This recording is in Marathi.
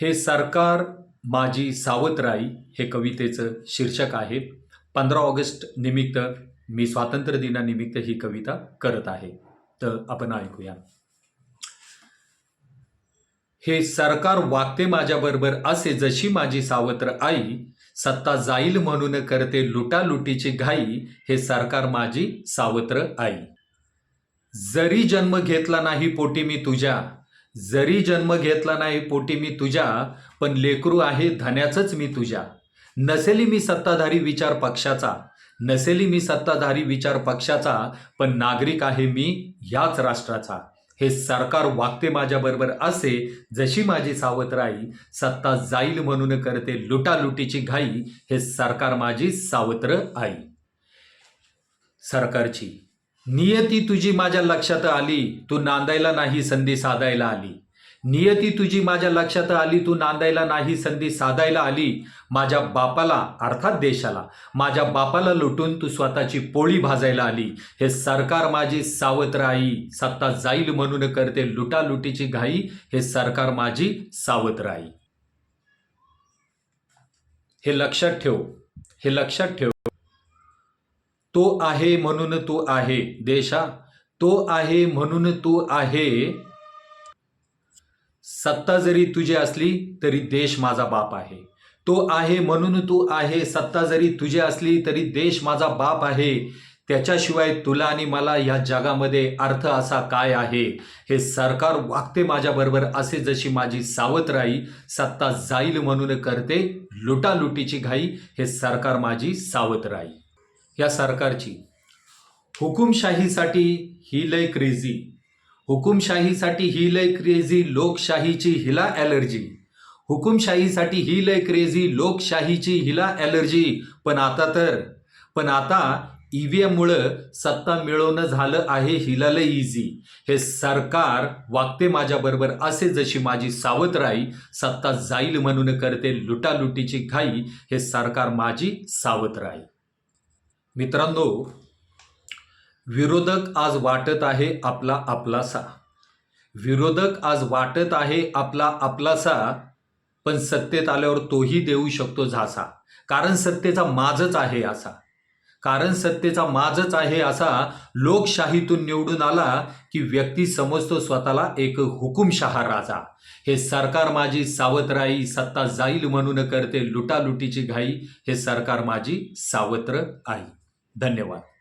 हे सरकार माझी सावतराई हे कवितेचं शीर्षक आहे पंधरा ऑगस्ट निमित्त मी स्वातंत्र्य दिनानिमित्त ही कविता करत आहे. तर आपण ऐकूया. हे सरकार वागते माझ्याबरोबर असे जशी माझी सावत्र आई सत्ता जाईल म्हणून करते लुटालुटीची घाई हे सरकार माझी सावत्र आई जरी जन्म घेतला नाही पोटी मी तुझ्या जरी जन्म घेतला नाही पोटी मी तुझ्या पण लेकरू आहे धन्याचंच मी तुझ्या. नसेली मी सत्ताधारी विचार पक्षाचा नसेली मी सत्ताधारी विचार पक्षाचा पण नागरिक आहे मी ह्याच राष्ट्राचा. हे सरकार वागते माझ्याबरोबर असे जशी माझी सावत्राई सत्ता जाईल म्हणून करते लुटालुटीची घाई हे सरकार माझी सावत्र आई. सरकारची नियती तुझी माझ्या लक्षात आली तू नांदायला नाही संधी साधायला आली. नियती तुझी माझ्या लक्षात आली तू नांदायला नाही संधी साधायला आली. माझ्या बापाला अर्थात देशाला माझ्या बापाला लुटून तू स्वतःची पोळी भाजायला आली. हे सरकार माझी सावत्र आई सत्ता जाईल म्हणून करते लुटालुटीची घाई हे सरकार माझी सावत्र आई हे लक्षात ठेव हे लक्षात ठेव. तो आहे म्हणून तू आहे देशा. तो आहे म्हणून तू आहे. सत्ता जरी तुझी असली तरी देश माझा बाप आहे. तो आहे म्हणून तू आहे सत्ता जरी तुझी असली तरी देश माझा बाप आहे. त्याच्याशिवाय तुला आणि मला या जगामध्ये अर्थ असा काय आहे? हे सरकार वागते माझ्याबरोबर असे जशी माझी सावत्राई सत्ता जाईल म्हणून करते लुटालुटीची घाई हे सरकार माझी सावत्राई या सरकारची. हुकुमशाहीसाठी ही लय क्रेझी हुकुमशाहीसाठी ही लय क्रेझी लोकशाहीची हिला ॲलर्जी हुकुमशाहीसाठी ही लय क्रेझी लोकशाहीची हिला ॲलर्जी पण आता तर पण आता ई व्ही एममुळं सत्ता मिळवणं झालं आहे हिला लय इझी हे सरकार वागते माझ्याबरोबर असे जशी माझी सावत्राई सत्ता जाईल म्हणून करते लुटालुटीची घाई हे सरकार माझी सावत्राई मित्रांनो विरोधक आज वाटत आहे आपला आपलासा. विरोधक आज वाटत आहे आपला आपलासा पण सत्तेत आल्यावर तोही देऊ शकतो झासा. कारण सत्तेचा माझच आहे असा. कारण सत्तेचा माझच आहे असा लोकशाहीतून निवडून आला की व्यक्ती समजतो स्वतःला एक हुकुमशहा राजा. हे सरकार माझी सावत्राई सत्ता जाईल म्हणून करते लुटालुटीची घाई हे सरकार माझी सावत्र आई. धन्यवाद.